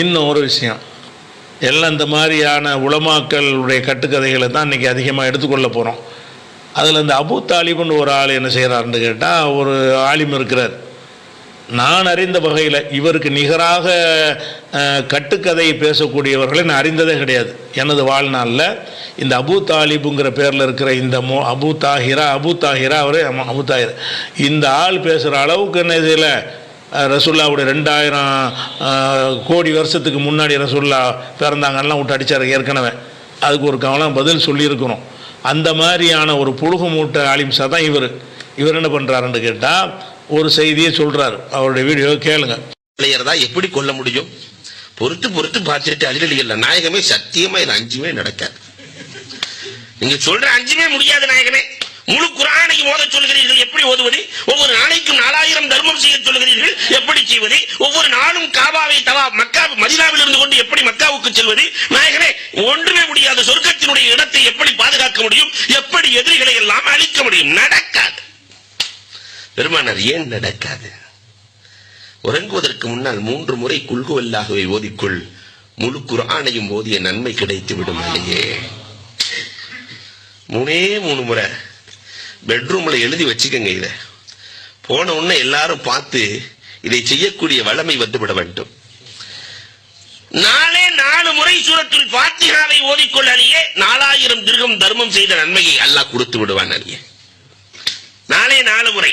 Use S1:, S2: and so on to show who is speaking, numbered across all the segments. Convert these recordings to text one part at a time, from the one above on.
S1: இன்னும் ஒரு விஷயம். எல்லாம் இந்த மாதிரியான உளமாக்களுடைய கட்டுக்கதைகளை தான் இன்றைக்கி அதிகமாக எடுத்துக்கொள்ள போகிறோம் அதில் இந்த அபு தாலிபுன்னு ஒரு ஆள் என்ன செய்கிறாருன்னு கேட்டால் ஒரு ஆலிம் இருக்கிறார். நான் அறிந்த வகையில் இவருக்கு நிகராக கட்டுக்கதை பேசக்கூடியவர்களை நான் அறிந்ததே கிடையாது. எனது வாழ்நாளில் இந்த அபு தாலிபுங்கிற பேரில் இருக்கிற இந்த மோ அபு தாஹிரா அபு தாஹிரா அவர் அபு தாஹிரா. இந்த ஆள் பேசுகிற அளவுக்கு என்ன இதில் ரசுல்லாவுடைய ரெண்டாயிரம் கோடி வருஷத்துக்கு முன்னாடி ரசுல்லா பிறந்தாங்கலாம் விட்டு அடித்தார் ஏற்கனவே. அதுக்கு ஒரு கவனம் பதில் சொல்லியிருக்கிறோம் அந்த மாதிரியான ஒரு புழுகு மூட்டை ஆலிம்சா தான் இவர். இவர் என்ன பண்ணுறாருன்னு கேட்டால் ஒரு செய்தியை சொல்கிறார் அவருடைய வீடியோ கேளுங்க.
S2: பிள்ளையர் தான் எப்படி கொல்ல முடியும்? பொறுத்து பொறுத்து பார்த்துட்டு அழிலடிகள் நாயகமே சத்தியமாக இது அஞ்சுமே நடக்காது. நீங்கள் சொல்கிற அஞ்சுமே முடியாது நாயகமே. முழு குரானையும் ஓத சொல்கிறீர்கள் எப்படி ஓதுவது? ஒவ்வொரு நாளைக்கும் நாலாயிரம் தர்மம் செய்ய சொல்கிறீர்கள் எப்படி செய்வது? ஒவ்வொரு நாளும் காபாவை தவா மக்கா மதினாவில் இருந்து கொண்டு எப்படி மக்காவுக்கு செல்வது? நாயகனே ஒன்றுமே முடியாத சொர்க்கத்தினுடைய இடத்தை எப்படி பாதுகாக்க முடியும்? எப்படி எதிரிகளை எல்லாம் அழிக்க முடியும்? நடக்காது. பெருமானார் ஏன் நடக்காது? உறங்குவதற்கு முன்னால் மூன்று முறை குல்குவல்லாகவே ஓதிக்கொள். முழு குரானையும் ஓதிய நன்மை கிடைத்து விடும் அலையே மூணே மூணு முறை. பெட்ரூம்ல எழுதி வச்சுக்கங்க இத. போன உடனே எல்லாரும் பார்த்து இதை செய்யக்கூடிய வளமை வந்துவிட வேண்டும். நாளே நாலு முறை சூரத்துல் பாத்திகாவை ஓதிக்கொள்ள அலியே நாலாயிரம் திருகம் தர்மம் செய்த நன்மையை அல்லாஹ் கொடுத்து விடுவான் அலியே நாளே நாலு முறை.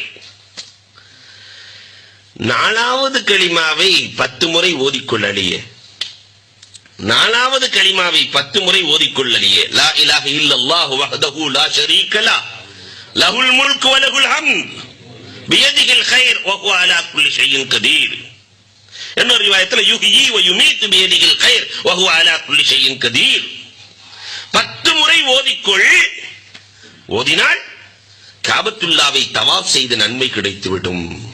S2: நாலாவது களிமாவை பத்து முறை ஓதிக்கொள்ள அழியே. நாலாவது களிமாவை பத்து முறை ஓதிக்கொள்ள அழியே. லா இலாஹ இல்லல்லாஹு வஹதஹு லா ஷரீக லா. லஹுல் முல்க் வ ஹம். ஹம்த் பியதிஹில் கைர் வஹு அலா குல்லி ஷைஇன் கதீர். இன்னொரு ரிவாயத்தில் யுஹ்யி வ யுமீத் பியதிஹில் கைர் வஹு அலா குல்லி ஷைஇன் கதீர். பத்து முறை ஓதிக்கொள். ஓதினால் காபத்துல்லாவை தவாப் செய்த நன்மை கிடைத்துவிடும்.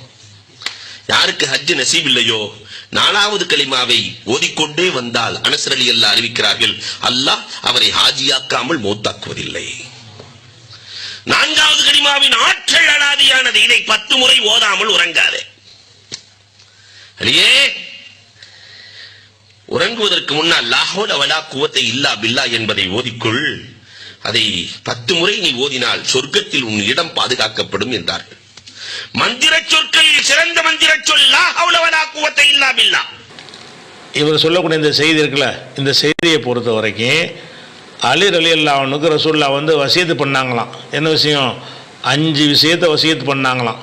S2: யாருக்கு ஹஜ் நசீப் இல்லையோ நாலாவது கலிமாவை ஓதிக்கொண்டே வந்தால் அனசரலி அலி அல்லா அறிவிக்கிறார்கள் அல்லாஹ் அவரை ஹாஜியாக்காமல் மோத்தாக்குவதில்லை. நான்காவது கடிமாவின் ஆற்றல் அலாதியானது. இதை பத்து முறை ஓதாமல் உறங்காது. அடியே உறங்குவதற்கு முன்னால் லாஹோல வலா குவத்தை இல்லா பில்லா என்பதை ஓதிக்கொள். அதை பத்து முறை நீ ஓதினால் சொர்க்கத்தில் உன் இடம் பாதுகாக்கப்படும் என்றார்கள். மந்திர சொற்களில் சிறந்த மந்திர சொல் லா வலா குவத்தை இல்லா பில்லா.
S1: இவர் சொல்லக்கூடிய இந்த செய்தி இருக்குல்ல இந்த செய்தியை பொறுத்த வரைக்கும் அலிர் அலி அல்லாவனுக்கு ரசூல்லா வந்து வசியத்து பண்ணாங்களாம். என்ன விஷயம்? அஞ்சு விஷயத்தை வசியத்து பண்ணாங்களாம்.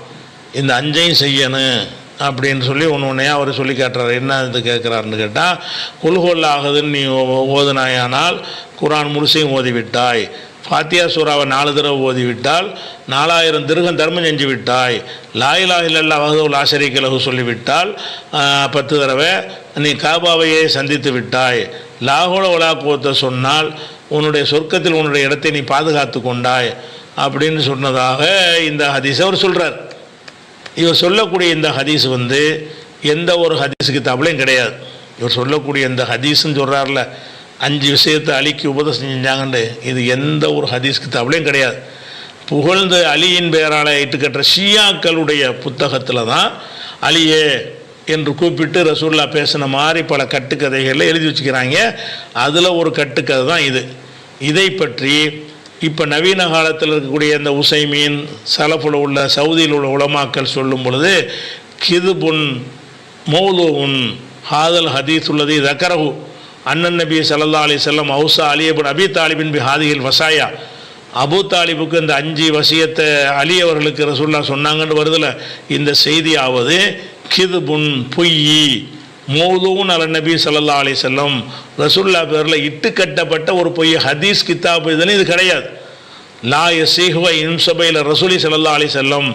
S1: இந்த அஞ்சையும் செய்யணும் அப்படின்னு சொல்லி ஒன்று ஒன்றையாக அவர் சொல்லி காட்டுறாரு. என்ன இது கேட்குறாருன்னு கேட்டால் குல்ஹோல் ஆகுதுன்னு நீ ஓ- ஓதுனாயானால் குரான் முழுசையும் ஓதிவிட்டாய். ஃபாத்தியா சூறாவை நாலு தடவை ஓதிவிட்டால் நாலாயிரம் திருகம் தர்மம் செஞ்சு விட்டாய். லாயிலா இல்லல்லா வகதுல் ஆசிரியர் கிழகு சொல்லிவிட்டால் பத்து தடவை நீ காபாவையே சந்தித்து விட்டாய். லாகோல உலா கோத்த சொன்னால் உன்னுடைய சொர்க்கத்தில் உன்னுடைய இடத்தை நீ பாதுகாத்து கொண்டாய் அப்படின்னு சொன்னதாக இந்த ஹதீஸ் அவர் சொல்கிறார் இவர் சொல்லக்கூடிய இந்த ஹதீஸ் வந்து எந்த ஒரு ஹதீஸுக்கு தவளையும் கிடையாது. இவர் சொல்லக்கூடிய இந்த ஹதீஸ்ன்னு சொல்கிறார்ல அஞ்சு விஷயத்தை அலிக்கு உபதேசம் செஞ்சாங்கன்னு இது எந்த ஒரு ஹதீஸ்க்கு தவளையும் கிடையாது. புகழ்ந்து அலியின் பெயரால் இட்டுக்கட்டுற ஷியாக்களுடைய புத்தகத்தில் தான் அலியே என்று கூப்பிட்டு ரசூல்லா பேசின மாதிரி பல கட்டுக்கதைகளில் எழுதி வச்சுக்கிறாங்க. அதில் ஒரு கட்டுக்கதை தான் இது. இதை பற்றி இப்போ நவீன காலத்தில் இருக்கக்கூடிய இந்த உசைமீன் சலப்பில் உள்ள சவுதியில் உள்ள உலமாக்கள் சொல்லும் பொழுது கிதுபுன் மௌலூன் ஹாதல் ஹதீஸ் உள்ளது தக்கரஹு அண்ணன் நபி சல்லா அலி செல்லம் ஹவுசா அலியபின் அபி தாலிபின் பி ஹாதிகில் வசாயா அபு தாலிபுக்கு இந்த அஞ்சு வசியத்தை அலி அவர்களுக்கு ரசூல்லா சொன்னாங்கன்னு வருதில். இந்த செய்தியாவது கிதுபுன் பொய்யி மோதுவும் அல நபி சல்லா அலி செல்லம் ரசூல்லா பேரில் இட்டு கட்டப்பட்ட ஒரு பொய் ஹதீஸ் கிதாப் இதுன்னு இது கிடையாது. லா யசீஹுவ இன்சபையில் ரசூலி சல்லா அலி செல்லம்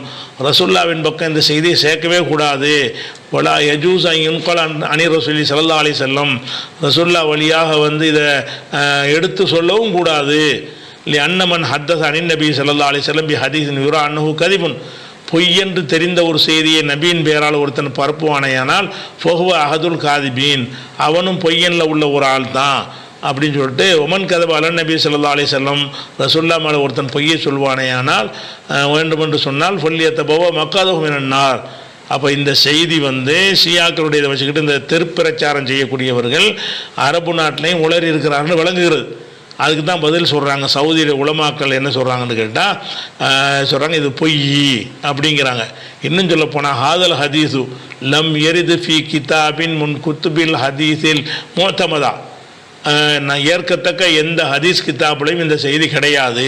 S1: ரசுல்லாவின் பக்கம் இந்த செய்தியை சேர்க்கவே கூடாது. வலா யஜூஸ் இன்கல் அணி ரசூலி சல்லா அலி செல்லம் ரசுல்லா வழியாக வந்து இதை எடுத்து சொல்லவும் கூடாது. இல்லை அன்னமன் ஹத்தஸ் அணி நபி சல்லா அலி செல்லம் பி ஹதீஸ் யுரா அன்னஹு கதிபுன். பொய் என்று தெரிந்த ஒரு செய்தியை நபியின் பெயரால் ஒருத்தன் பரப்புவானேயானால் ஃபொஹுவ அகதுல் காதிபீன் அவனும் பொய்யனில் உள்ள ஒரு ஆள் தான் அப்படின்னு சொல்லிட்டு ஒமன் கதவு அலன் நபி சொல்லா அலி செல்லம் ரசுல்லா மேலே ஒருத்தன் பொய்யை சொல்வானேயானால் அஹ், வேண்டும் என்று சொன்னால் சொல்லியத்த போவ மக்காதகும் அப்போ இந்த செய்தி வந்து ஷியாக்களுடைய இதை வச்சுக்கிட்டு இந்த தெருப்பிரச்சாரம் செய்யக்கூடியவர்கள் அரபு நாட்டிலையும் உளறி இருக்கிறார்கள் விளங்குகிறது. அதுக்கு தான் பதில் சொல்கிறாங்க சவுதியில் உலமாக்கள் என்ன சொல்கிறாங்கன்னு கேட்டால் சொல்கிறாங்க இது பொய் அப்படிங்கிறாங்க. இன்னும் சொல்ல போனால் ஹாதல் ஹதீஸு லம் எரிது ஃபி கிதாபின் முன் குத்துபில் ஹதீஸில் மோத்தமதா நான் ஏற்கத்தக்க எந்த ஹதீஸ் கிதாபிலையும் இந்த செய்தி கிடையாது.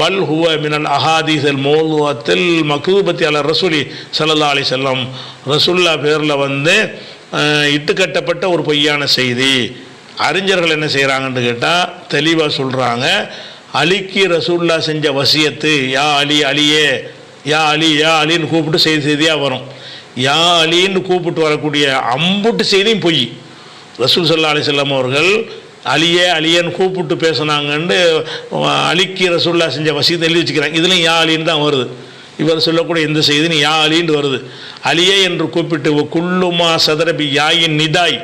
S1: பல் ஹுவ மினல் அஹாதீஸல் மோலுவத்தில் மக்தூபத்தி அல ரசூலி ஸல்லல்லாஹு அலி செல்லம் ரசுல்லா பேரில் வந்து இட்டுக்கட்டப்பட்ட ஒரு பொய்யான செய்தி. அறிஞர்கள் என்ன செய்கிறாங்கன்னு கேட்டால் தெளிவாக சொல்கிறாங்க அலிக்கு ரசூல்லா செஞ்ச வசியத்து யா அலி அலியே யா அலி யா அலின்னு கூப்பிட்டு செய்தி செய்தியாக வரும். யா அலின்னு கூப்பிட்டு வரக்கூடிய அம்புட்டு செய்தியும் பொய். ரசூல் சல்லா அலிசல்லாம் அவர்கள் அலியே அலியன்னு கூப்பிட்டு பேசுனாங்கன்னு அலிக்கு ரசூல்லா செஞ்ச வசியத்தை எழுதி வச்சுக்கிறாங்க. இதுலையும் யா அலின்னு தான் வருது. இவர் சொல்லக்கூடிய எந்த செய்தின்னு யா அலின்னு வருது. அலியே என்று கூப்பிட்டு "வ குல்லுமா சதரபி யாயின் நிதாய்.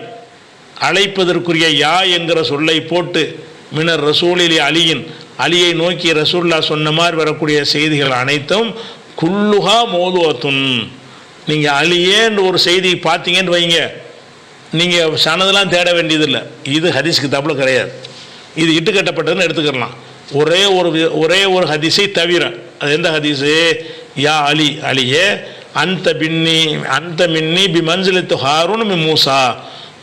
S1: அழைப்பதற்குரிய யா என்கிற சொல்லை போட்டு மினர் ரசூலில் அலியின். அலியை நோக்கி ரசூல்லா சொன்ன மாதிரி வரக்கூடிய செய்திகள் அனைத்தும் குல்லுஹா மோதுவத்துன். நீங்கள் அலியேன்னு ஒரு செய்தி பார்த்தீங்கன்னு வைங்க. நீங்கள் சனதெல்லாம் தேட வேண்டியதில்லை. இது ஹதீஸ்க்கு கிதாப்பில் கிடையாது. இது இட்டுக்கட்டப்பட்டதுன்னு எடுத்துக்கிடலாம் ஒரே ஒரு ஒரே ஒரு ஹதீஸை தவிர அது எந்த ஹதீஸு? யா அலி அலியே அந்த பின்னி அந்த மின்னி பி மஞ்சளித்து ஹாரூன் மி மூசா.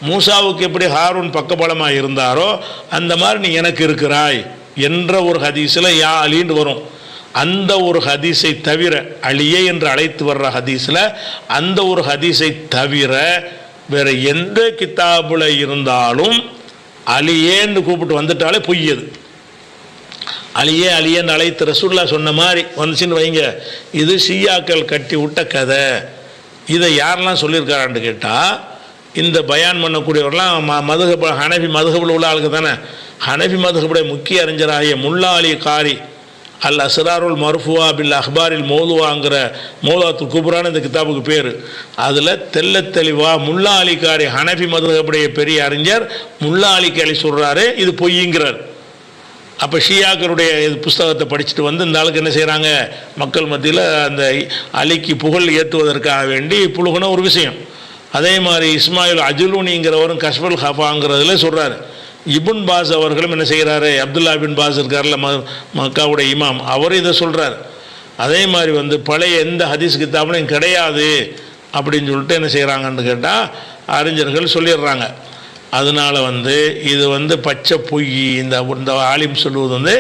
S1: மூசாவுக்கு எப்படி ஹாரூன் பக்கபலமாக இருந்தாரோ அந்த மாதிரி நீ எனக்கு இருக்கிறாய் என்ற ஒரு ஹதீஸில் யா அலின்னு வரும். அந்த ஒரு ஹதீஸை தவிர அழியே என்று அழைத்து வர்ற ஹதீஸில் அந்த ஒரு ஹதீஸை தவிர வேறு எந்த கித்தாபில் இருந்தாலும் அலியேன்னு கூப்பிட்டு வந்துட்டாலே பொய்யது. அழியே அழியன்னு அழைத்து ரசூல்லா சொன்ன மாதிரி வந்துச்சுன்னு வைங்க. இது ஷியாக்கள் கட்டி விட்ட கதை. இதை யாரெல்லாம் சொல்லியிருக்காரான்னு கேட்டால் இந்த பயான் பண்ணக்கூடியவர்கள்லாம் ம மதுகப ஹனஃபி மதுகபில் உள்ள ஆளுக்கு தானே. ஹனஃபி மதுகபுடைய முக்கிய அறிஞராகிய முல்லாலி காரி அல் அசராருல் மர்ஃபுவா பில் அஹ்பாரில் மோதுவாங்கிற மௌலாத்துல் குபுரான இந்த கிதாபுக்கு பேர். அதில் தெல்ல தெளிவா முல்லா அலிகாரி ஹனஃபி மதுகபுடைய பெரிய அறிஞர் முல்லா அலிகாரி சொல்கிறாரு இது பொய்யுங்கிறார் அப்போ ஷியாக்களுடைய இது புஸ்தகத்தை படிச்சுட்டு வந்து இந்த ஆளுக்கு என்ன செய்கிறாங்க மக்கள் மத்தியில் அந்த அலிக்கு புகழ் ஏற்றுவதற்காக வேண்டி புழுகுன ஒரு விஷயம். அதே மாதிரி இஸ்மாயில் அஜுலூனிங்கிறவரும் கஷ்பல் ஹஃபாங்கிறதுல சொல்கிறாரு இபுன் பாஸ் அவர்களும் என்ன செய்கிறாரு அப்துல்லா பின் பாஸ் இருக்கார்ல ம மக்காவுடைய இமாம் அவரும் இதை சொல்கிறார் அதே மாதிரி வந்து பழைய எந்த ஹதீஸ் கித்தாபுலையும் கிடையாது அப்படின்னு சொல்லிட்டு என்ன செய்கிறாங்கன்னு கேட்டால் அறிஞர்கள் சொல்லிடுறாங்க. அதனால வந்து இது வந்து பச்சை பொய் இந்த இந்த ஆலிம் சொல்லுவது வந்து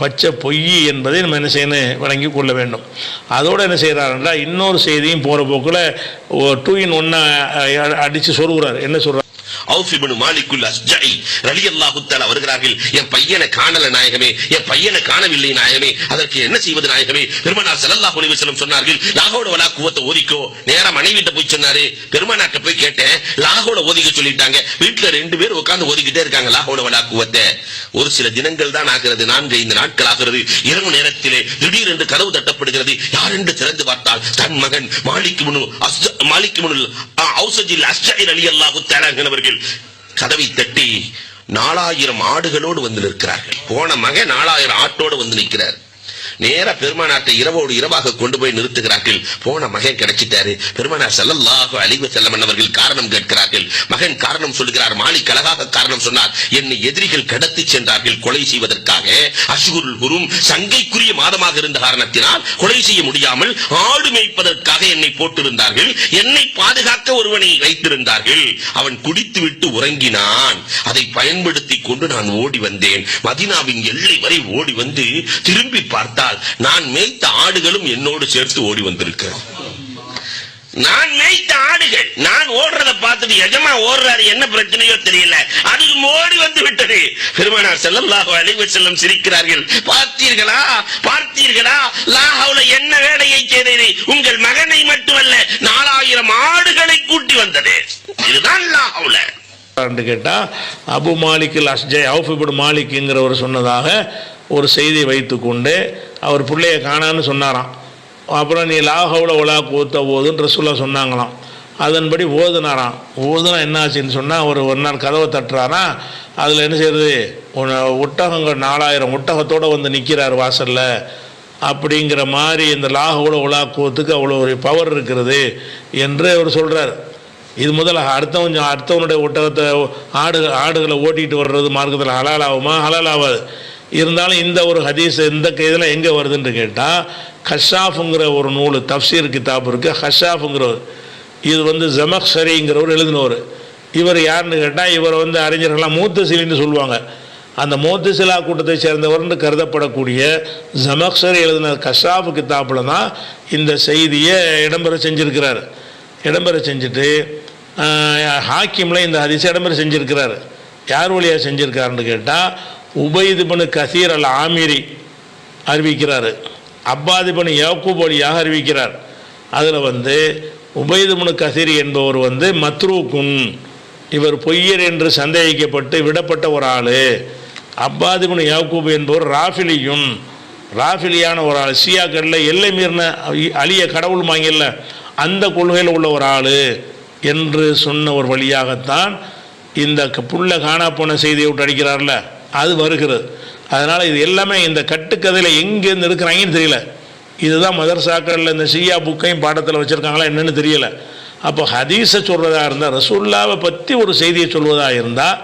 S1: பச்சை பொய் என்பதை நம்ம என்ன செய்யணும் வழங்கி கொள்ள வேண்டும். அதோடு என்ன செய்கிறாருன்றா இன்னொரு செய்தியும் போகிற போக்கில் டூ இன் ஒன்னை அடித்து சொல்கிறார் என்ன சொல்கிறார்
S2: வருகிறார்கள் என் பையனை காணல நாயகமே என் பையனை காணவில்லை நாயகமே அதற்கு என்ன செய்வது நாயகமே? பெருமனார் செல்லல்லா அலைஹி வஸல்லம் சொன்னார்கள் லாகோட வலா குவத்த ஓதிக்கோ. நேரம் மனைவிட்ட போய் சொன்னாரு பெருமனாட்ட போய் கேட்டேன் லாகோட ஓதிக்க சொல்லிட்டாங்க. வீட்டுல ரெண்டு பேர் உட்கார்ந்து ஓதிக்கிட்டே இருக்காங்க லாகோட வலா குவத்த. ஒரு சில தினங்கள் தான் ஆகிறது நான்கு ஐந்து நாட்கள் ஆகிறது. இரவு நேரத்திலே திடீரென்று கதவு தட்டப்படுகிறது. யார் என்று திறந்து பார்த்தால் தன் மகன் மாலிக்கு முனு மாலிக்கு முனு அவுசஜில் அஸ்ஜஇர் அலி அல்லாஹு தஆலாங்கிறவர்கள் கதவை தட்டி நாலாயிரம் ஆடுகளோடு வந்து நிற்கிறார்கள். போன மகன் நாலாயிரம் ஆட்டோடு வந்து நிற்கிறார். நேர பெருமானார்ட்ட இரவோடு இரவாக கொண்டு போய் நிறுத்துகிறார்கள். போன மகன் கிடைச்சிட்டாரு. பெருமானார் செல்லல்லாக அழிவு வஸல்லம் அவர்கள் காரணம் கேட்கிறார்கள். மகன் காரணம் சொல்கிறார். மாலிக் அழகாக காரணம் சொன்னார். என்னை எதிரிகள் கடத்தி சென்றார்கள் கொலை செய்வதற்காக. அசுகுருள் குரும் சங்கைக்குரிய மாதமாக இருந்த காரணத்தினால் கொலை செய்ய முடியாமல் ஆடு மேய்ப்பதற்காக என்னை போட்டிருந்தார்கள். என்னை பாதுகாக்க ஒருவனை வைத்திருந்தார்கள். அவன் குடித்துவிட்டு உறங்கினான். அதை பயன்படுத்தி கொண்டு நான் ஓடி வந்தேன். மதினாவின் எல்லை வரை ஓடி வந்து திரும்பி பார்த்தார். என்றால் நான் மேய்த்த ஆடுகளும் என்னோடு சேர்த்து ஓடி வந்திருக்கிறேன். நான் மேய்த்த ஆடுகள் நான் ஓடுறத பார்த்துட்டு எஜமா ஓடுறாரு என்ன பிரச்சனையோ தெரியல. அதுக்கு ஓடி வந்து விட்டது. பெருமானார் ஸல்லல்லாஹு அலைஹி செல்லம் சிரிக்கிறார்கள். பார்த்தீர்களா? பார்த்தீர்களா? லாஹவுல என்ன வேலையை செய்தது? உங்கள் மகனை மட்டுமல்ல நாலாயிரம் ஆடுகளை கூட்டி வந்தது. இதுதான் லாஹவுல.
S1: கேட்டா அபு மாலிக் அஸ்ஜய் அவுஃபிபுட் மாலிக்ங்கிறவர் சொன்னதாக ஒரு செய்தி வைத்துக்கொண்டு அவர் பிள்ளைய காணான்னு சொன்னாராம். அப்புறம் நீ லாஹவுல உலா கூத்த ஓதுன்னு ரசூல்லா சொன்னாங்களாம். அதன்படி ஓதுனாராம். ஓதுனா என்னாச்சுன்னு சொன்னால் ஒரு ஒரு நாள் கதவை தட்டுறாரா? அதில் என்ன செய்யறது ஒட்டகங்கள் நாலாயிரம் ஒட்டகத்தோடு வந்து நிற்கிறார் வாசலில். அப்படிங்கிற மாதிரி இந்த லாகவுல உலா கூத்துக்கு அவ்வளோ ஒரு பவர் இருக்கிறது என்று அவர் சொல்கிறார் இது முதல்ல அடுத்தவன் அடுத்தவனுடைய ஒட்டகத்தை ஆடு ஆடுகளை ஓட்டிகிட்டு வர்றது மார்க்கத்தில் ஹலால் ஆகுமா? ஹலால் ஆகாது. இருந்தாலும் இந்த ஒரு ஹதீஸ் இந்த இதில் எங்கே வருதுன்னு கேட்டால் ஹஷாஃபுங்கிற ஒரு நூல் தப்சீர் கிதாப் இருக்குது ஹஷாஃபுங்கிறவர் இது வந்து ஜமக்ஷரிங்கிறவர் எழுதினவர். இவர் யாருன்னு கேட்டால் இவர் வந்து அறிஞர்கள்லாம் மூத்தசிலின்னு சொல்லுவாங்க. அந்த மூத்தசிலா கூட்டத்தை சேர்ந்தவர்னு கருதப்படக்கூடிய ஜமக்ஷரி எழுதின கஷாஃப் கித்தாப்பில் தான் இந்த செய்தியை இடம்பெற செஞ்சுருக்கிறார். இடம்பெற செஞ்சுட்டு ஹாக்கிமில் இந்த ஹதிசை இடம்பெற செஞ்சுருக்கிறார். யார் வழியாக செஞ்சுருக்காருன்னு கேட்டால் உபயதுபனு கசீர் அல் ஆமிரி அறிவிக்கிறார் அப்பாதிபனு யாக்கூப் வழியாக அறிவிக்கிறார். அதில் வந்து உபயதுபனு கசீர் என்பவர் வந்து மத்ரூக்குன் இவர் பொய்யர் என்று சந்தேகிக்கப்பட்டு விடப்பட்ட ஒரு ஆள். அப்பாதிபனு யாக்கூப் என்பவர் ராஃபிலியும் ராஃபிலியான ஒரு ஆள். சியாக்களில் எல்லை மீறின அழிய கடவுள் வாங்கல அந்த கொள்கையில் உள்ள ஒரு ஆள் என்று சொன்ன ஒரு வழியாகத்தான் இந்த க- புள்ள காணா போன செய்தியை விட்டு அடிக்கிறார்ல. அது வருகிறது. அதனால் இது எல்லாமே இந்த கட்டுக்கதையில் எங்கேருந்து இருக்கிறாங்கன்னு தெரியல. இதுதான் மதர்சாக்களில் இந்த ஷியா புக்கையும் பாடத்தில் வச்சுருக்காங்களா என்னென்னு தெரியல. அப்போ ஹதீஸை சொல்கிறதா இருந்தால் ரசூல்லாவை பற்றி ஒரு செய்தியை சொல்வதாக இருந்தால்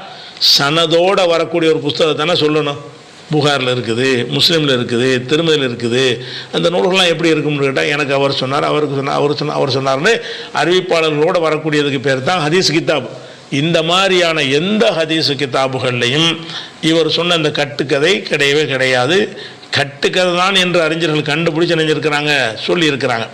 S1: சனதோடு வரக்கூடிய ஒரு புஸ்தகத்தை தானே சொல்லணும். புகாரில் இருக்குது முஸ்லீமில் இருக்குது திருமதியில் இருக்குது. அந்த நூல்கள்லாம் எப்படி இருக்கும்னு கேட்டால் எனக்கு அவர் சொன்னார் அவருக்கு சொன்னார் அவர் சொன்னார் அவர் சொன்னார்னு அறிவிப்பாளர்களோடு வரக்கூடியதுக்கு பேர் தான் ஹதீஸ் கிதாப் இந்த மாதிரியான எந்த ஹதீஸ் கிதாபுகள்லையும் இவர் சொன்ன அந்த கட்டுக்கதை கிடையவே கிடையாது. கட்டுக்கதை தான் என்று அறிஞர்கள் கண்டுபிடிச்சு நினைஞ்சிருக்கிறாங்க சொல்லியிருக்கிறாங்க.